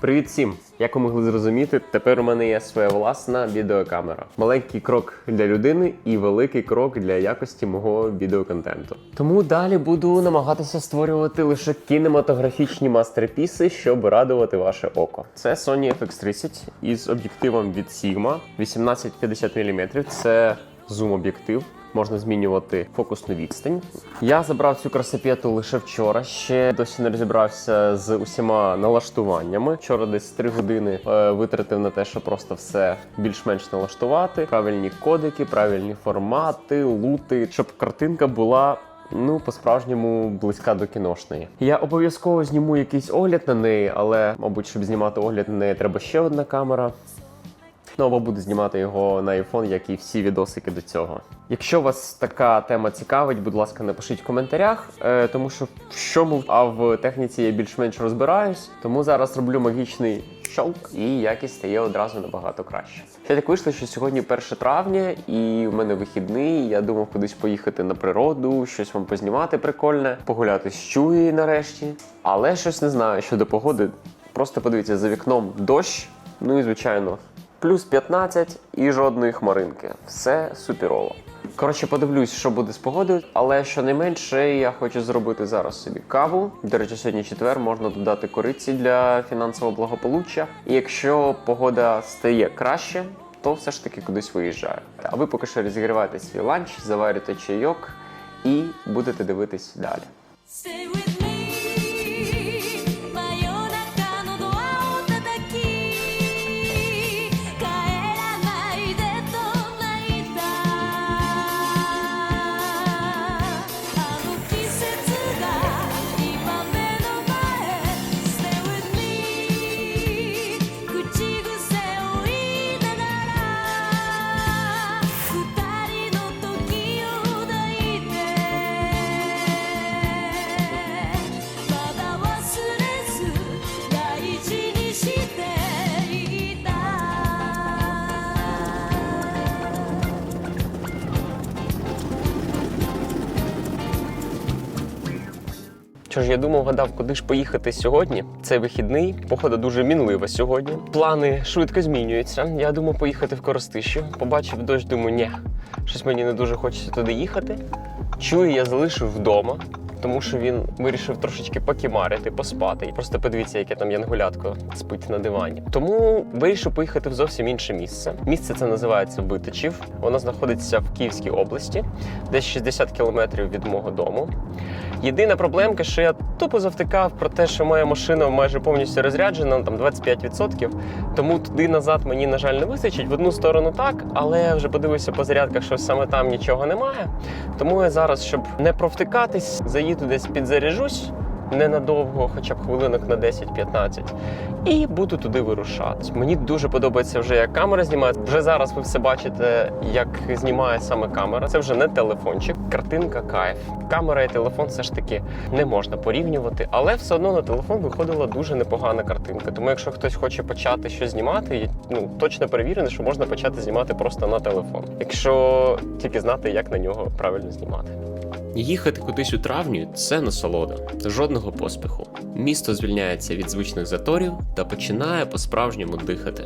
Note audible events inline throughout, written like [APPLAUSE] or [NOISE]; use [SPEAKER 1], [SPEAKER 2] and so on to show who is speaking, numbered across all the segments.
[SPEAKER 1] Привіт всім! Як ви могли зрозуміти, тепер у мене є своя власна відеокамера. Маленький крок для людини і великий крок для якості мого відеоконтенту. Тому далі буду намагатися створювати лише кінематографічні мастерпіси, щоб радувати ваше око. Це Sony FX30 із об'єктивом від Sigma 1850 мм. Це зум-об'єктив. Можна змінювати фокусну відстань. Я забрав цю красопету лише вчора. Ще досі не розібрався з усіма налаштуваннями. Вчора десь 3 години е, витратив на те, щоб просто все більш-менш налаштувати. Правильні кодики, правильні формати, лути, щоб картинка була. Ну, по-справжньому близька до кіношної. Я обов'язково зніму якийсь огляд на неї, але, мабуть, щоб знімати огляд на неї, треба ще одна камера. Ну, буду знімати його на iPhone, як і всі відосики до цього. Якщо вас така тема цікавить, будь ласка, напишіть в коментарях, е, тому що в чому, а в техніці я більш-менш розбираюсь. Тому зараз роблю магічний щолк, і якість стає одразу набагато краще. Ще так вийшло, що сьогодні 1 травня, і в мене вихідний. Я думав кудись поїхати на природу, щось вам познімати прикольне, погуляти з чуї нарешті. Але щось не знаю щодо погоди. Просто подивіться за вікном дощ. Ну і звичайно, плюс 15 і жодної хмаринки. Все суперово. Коротше, подивлюсь, що буде з погодою, але щонайменше я хочу зробити зараз собі каву. До речі, сьогодні четвер можна додати кориці для фінансового благополуччя. І якщо погода стає краще, то все ж таки кудись виїжджаю. А ви поки що розігріваєте свій ланч, заварюєте чайок і будете дивитись далі. Що ж, я думав, гадав, куди ж поїхати сьогодні. Це вихідний, погода дуже мінлива сьогодні. Плани швидко змінюються. Я думав поїхати в Коростищу. Побачив дощ, думаю, ні, щось мені не дуже хочеться туди їхати. Чую, я залишив вдома, тому що він вирішив трошечки покімарити, поспати. Просто подивіться, яке там янгулятко спить на дивані. Тому вирішив поїхати в зовсім інше місце. Місце це називається Витичів. Воно знаходиться в Київській області, десь 60 кілометрів від мого дому. Єдина проблемка, що я тупо завтикав про те, що моя машина майже повністю розряджена, там 25%. Тому туди назад мені, на жаль, не вистачить. В одну сторону так, але вже подивився по зарядках, що саме там нічого немає. Тому я зараз, щоб не провтикатись, заїду десь підзаряжусь ненадовго, хоча б хвилинок на 10-15, і буду туди вирушати. Мені дуже подобається вже як камера знімає. Вже зараз ви все бачите, як знімає саме камера. Це вже не телефончик, картинка кайф. Камера і телефон все ж таки не можна порівнювати, але все одно на телефон виходила дуже непогана картинка. Тому якщо хтось хоче почати щось знімати, ну точно перевірений, що можна почати знімати просто на телефон, якщо тільки знати, як на нього правильно знімати. Їхати кудись у травні це насолода, жодного поспіху. Місто звільняється від звичних заторів та починає по-справжньому дихати.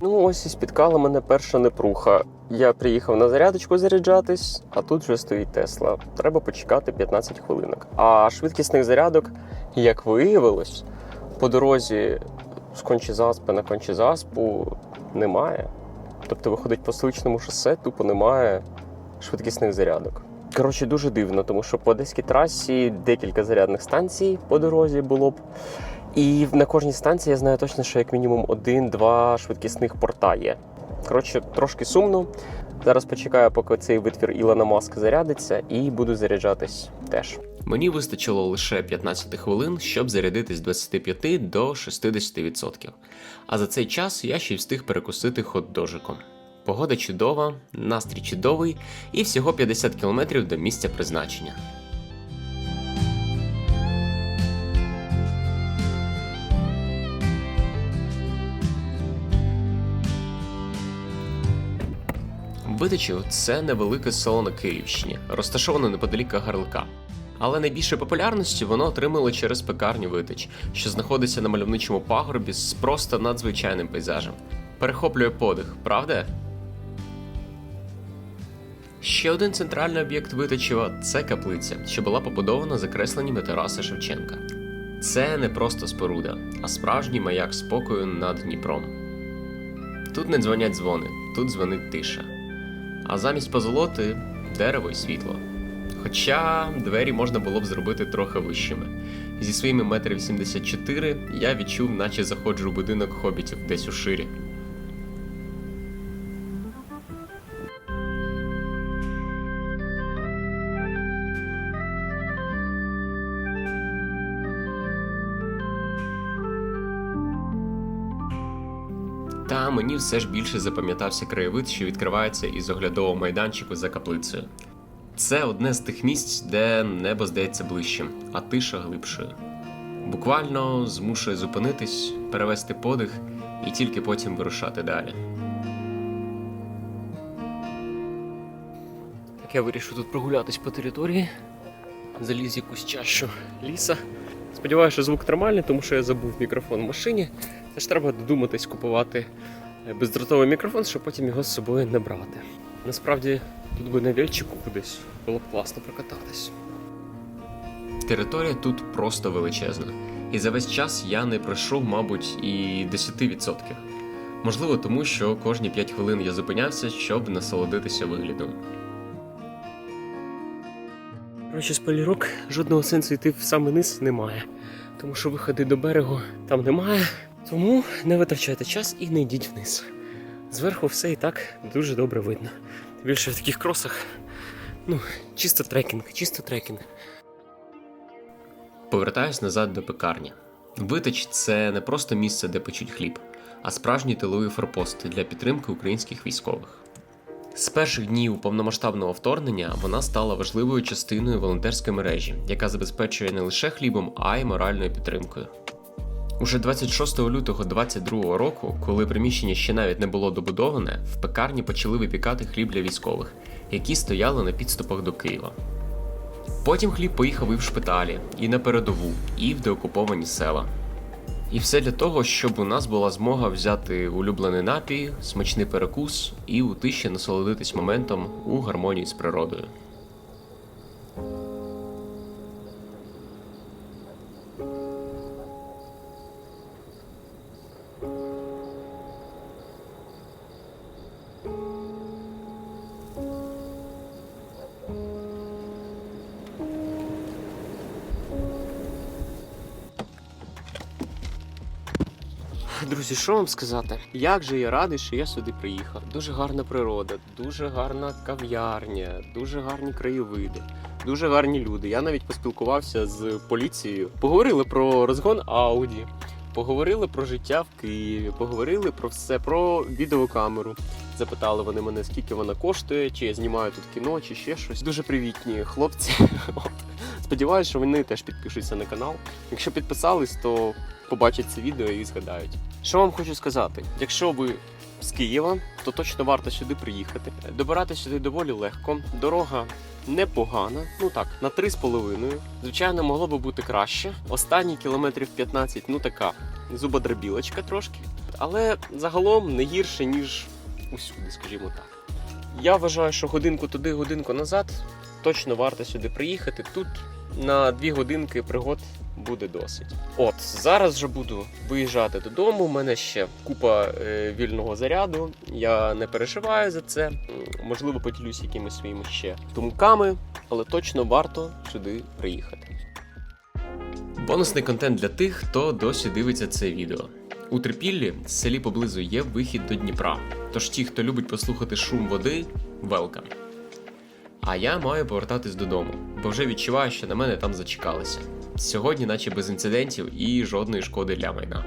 [SPEAKER 1] Ну, ось і спіткала мене перша непруха. Я приїхав на зарядочку заряджатись, а тут вже стоїть Тесла. Треба почекати 15 хвилинок. А швидкісних зарядок, як виявилось, по дорозі з Кончізаспи на Кончізаспу немає. Тобто, виходить, по столичному шосе тупо немає швидкісних зарядок. Коротше, дуже дивно, тому що по одеській трасі декілька зарядних станцій по дорозі було б. І на кожній станції я знаю точно, що як мінімум один-два швидкісних порта є. Коротше, трошки сумно. Зараз почекаю, поки цей витвір Ілона Маска зарядиться, і буду заряджатись теж. Мені вистачило лише 15 хвилин, щоб зарядитись з 25 до 60%. А за цей час я ще й встиг перекусити хот-дожиком. Погода чудова, настрій чудовий і всього 50 кілометрів до місця призначення. Витичів це невелике село на Київщині, розташоване неподалік Гарлика. Але найбільше популярності воно отримало через пекарню Витич, що знаходиться на мальовничому пагорбі з просто надзвичайним пейзажем. Перехоплює подих, правда? Ще один центральний об'єкт Витичева це каплиця, що була побудована за кресленнями Тараса Шевченка. Це не просто споруда, а справжній маяк спокою над Дніпром. Тут не дзвонять дзвони, тут дзвонить тиша. А замість позолоти дерево і світло. Хоча двері можна було б зробити трохи вищими. Зі своїми метрів 74 я відчув, наче заходжу у будинок хобітів десь у ширі. Мені все ж більше запам'ятався краєвид, що відкривається із оглядового майданчику за каплицею. Це одне з тих місць, де небо здається ближчим, а тиша глибшою. Буквально змушує зупинитись, перевести подих і тільки потім вирушати далі. Так я вирішив тут прогулятись по території, заліз якусь чащу ліса. Сподіваюся, що звук нормальний, тому що я забув мікрофон в машині. Це ж треба додуматись купувати бездротовий мікрофон, щоб потім його з собою не брати. Насправді, тут би на вельчику кудись було б класно прокататись. Територія тут просто величезна. І за весь час я не пройшов, мабуть, і 10%. Можливо, тому що кожні 5 хвилин я зупинявся, щоб насолодитися виглядом. Коротше, з полірок жодного сенсу йти в самий низ немає. Тому що виходи до берегу там немає. Тому не витрачайте час і не йдіть вниз. Зверху все і так дуже добре видно. Більше в таких кросах. Ну, чисто трекінг, чисто трекінг. Повертаюсь назад до пекарні. Витич це не просто місце, де печуть хліб, а справжній тиловий форпост для підтримки українських військових. З перших днів повномасштабного вторгнення вона стала важливою частиною волонтерської мережі, яка забезпечує не лише хлібом, а й моральною підтримкою. Уже 26 лютого 2022 року, коли приміщення ще навіть не було добудоване, в пекарні почали випікати хліб для військових, які стояли на підступах до Києва. Потім хліб поїхав і в шпиталі, і на передову, і в деокуповані села. І все для того, щоб у нас була змога взяти улюблений напій, смачний перекус і у тиші насолодитись моментом у гармонії з природою. Друзі, що вам сказати? Як же я радий, що я сюди приїхав. Дуже гарна природа, дуже гарна кав'ярня, дуже гарні краєвиди, дуже гарні люди. Я навіть поспілкувався з поліцією. Поговорили про розгон Ауді, поговорили про життя в Києві, поговорили про все, про відеокамеру. Запитали вони мене, скільки вона коштує, чи я знімаю тут кіно, чи ще щось. Дуже привітні хлопці. [LAUGHS] Сподіваюсь, що вони теж підпишуться на канал. Якщо підписались, то побачать це відео і згадають. Що вам хочу сказати? Якщо ви з Києва, то точно варто сюди приїхати. Добирати сюди доволі легко. Дорога непогана, ну так, на 3,5. Звичайно, могло би бути краще. Останні кілометрів 15, ну така зубодробілочка трошки. Але загалом не гірше, ніж усюди, скажімо так. Я вважаю, що годинку туди, годинку назад точно варто сюди приїхати. Тут на дві годинки пригод буде досить. От зараз вже буду виїжджати додому. У мене ще купа е, вільного заряду. Я не переживаю за це. Можливо, поділюсь якимись своїми ще думками, але точно варто сюди приїхати. Бонусний контент для тих, хто досі дивиться це відео. У Трипіллі, селі поблизу, є вихід до Дніпра. Тож ті, хто любить послухати шум води, велкам. А я маю повертатись додому, бо вже відчуваю, що на мене там зачекалися. Сьогодні, наче без інцидентів і жодної шкоди для майна.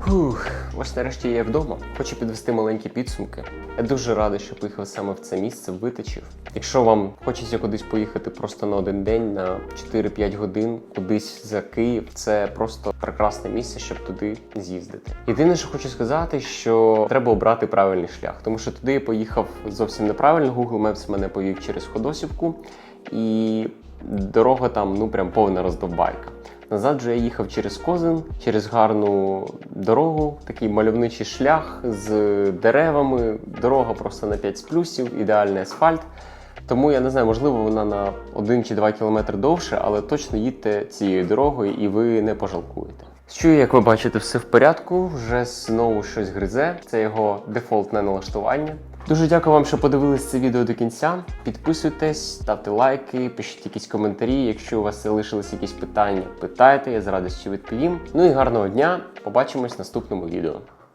[SPEAKER 1] Фух, ось нарешті я вдома. Хочу підвести маленькі підсумки. Я дуже радий, що поїхав саме в це місце, в. Якщо вам хочеться кудись поїхати просто на один день, на 4-5 годин, кудись за Київ, це просто прекрасне місце, щоб туди з'їздити. Єдине, що хочу сказати, що треба обрати правильний шлях, тому що туди я поїхав зовсім неправильно. Google Maps мене повів через Ходосівку, і дорога там ну прям повна роздовбайка. Назад же я їхав через Козин, через гарну дорогу, такий мальовничий шлях з деревами. Дорога просто на 5 з плюсів, ідеальний асфальт. Тому я не знаю, можливо, вона на 1 чи 2 кілометри довше, але точно їдьте цією дорогою і ви не пожалкуєте. Що, як ви бачите, все в порядку. Вже знову щось гризе. Це його дефолтне налаштування. Дуже дякую вам, що подивились це відео до кінця. Підписуйтесь, ставте лайки, пишіть якісь коментарі. Якщо у вас залишились якісь питання, питайте, я з радістю відповім. Ну і гарного дня. Побачимось в наступному відео.